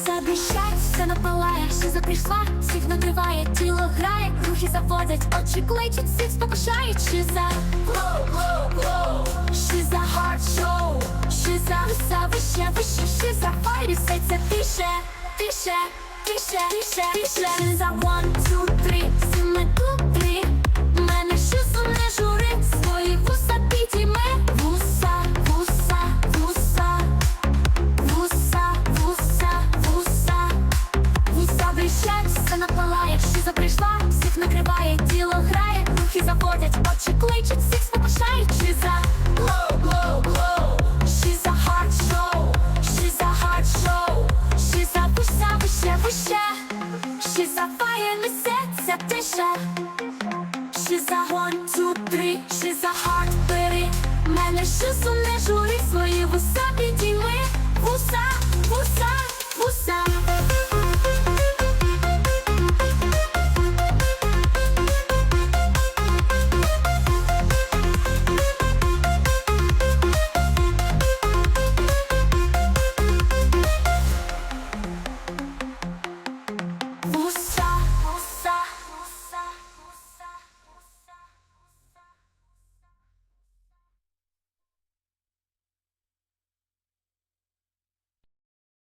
блищать, все напалає, за прийшла, всіх нагріває, тіло грає, рухи заводять, очі кличуть, всіх спокушає, шиза. Glow, glow, glow Шиза hard show. Шиза виса, вище, вище, шиза файрі, все це тише, тише, тише, тише, тише. Шиза one, two, three, Вуса блищать, все напалає, шиза прийшла, всіх накриває, тіло грає, рухи заводять, очі кличуть, всіх спокушають, шиза Glow, glow, glow She's a hard show, she's a hard show She's a вуса, вище, вище? She's a fire, несеться тиша? She's a one, two, three, she's a hard, бери? Мене шизу не вуса